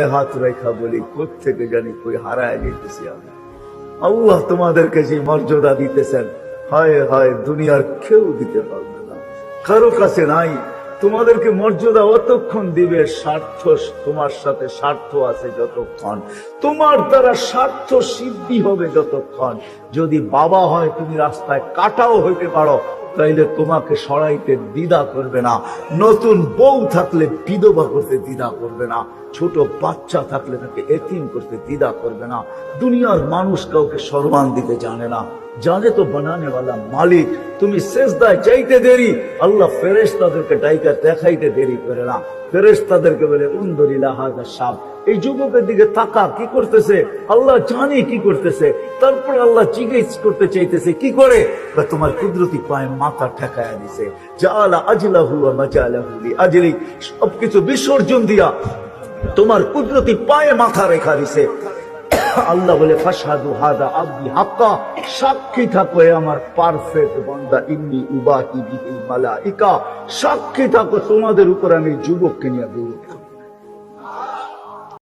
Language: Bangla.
হাত রেখা বলি থেকে জানি কই হারায় যেতেছি আমি। আল্লাহ তোমাদেরকে যে মর্যাদা দিতেছেন, হয় হয় দুনিয়ার কেউ দিতে পারবে না। কারও কাছে নাই। তোমাদেরকে মর্যাদা অতক্ষণ দিবে, স্বার্থ তোমার সাথে স্বার্থ আছে যতক্ষণ। তোমার দ্বারা স্বার্থ সিদ্ধি হবে যতক্ষণ। যদি বাবা হয়, তুমি রাস্তায় কাটাও হইতে পারো। তাইলে তোমাকে সরাইতে দ্বিধা করবে না। নতুন বউ থাকলে বিধবা করতে দ্বিধা করবে না। ছোট বাচ্চা থাকলে তাকে এতিম করতে দ্বিধা করবে না। দুনিয়ার মানুষ কাউকে সম্মান দিতে জানে না। জানে তো বানানে वाला মালিক। তুমি শেষদায় চাইতে দেরি। আল্লাহ ফেরেশ তাদেরকে ডাইকা দেখাইতে দেরি করে না। ফেরেশ তাদেরকে বলে, উন্দরিলা হাজা সাপ এই যুবকের দিকে তাকা, কি করতেছে? আল্লাহ জানে কি করতেছে। তারপর আল্লাহ জিজ্ঞেস করতে চাইতেছে, কি করে? বা তোমার কুদরতি পায়ে মাথা ঠেকায় দিছে। জালা আজলাহু ওয়া মাজালাহু লি আজলি সবকিছু বিসর্জন দিয়া তোমার কুদরতি পায়ে মাথা রেখা দিছে। আল্লাহ বলে ফাসাদু হাদা আব্দি হাক্কা, সাক্ষী থাকো আমার পারফেক্ট বান্দা, ইন্নি উবাহি বিহিল মালাইকা, সাক্ষী থাকো তোমাদের উপর আমি যুবককে নিয়ে গৌরব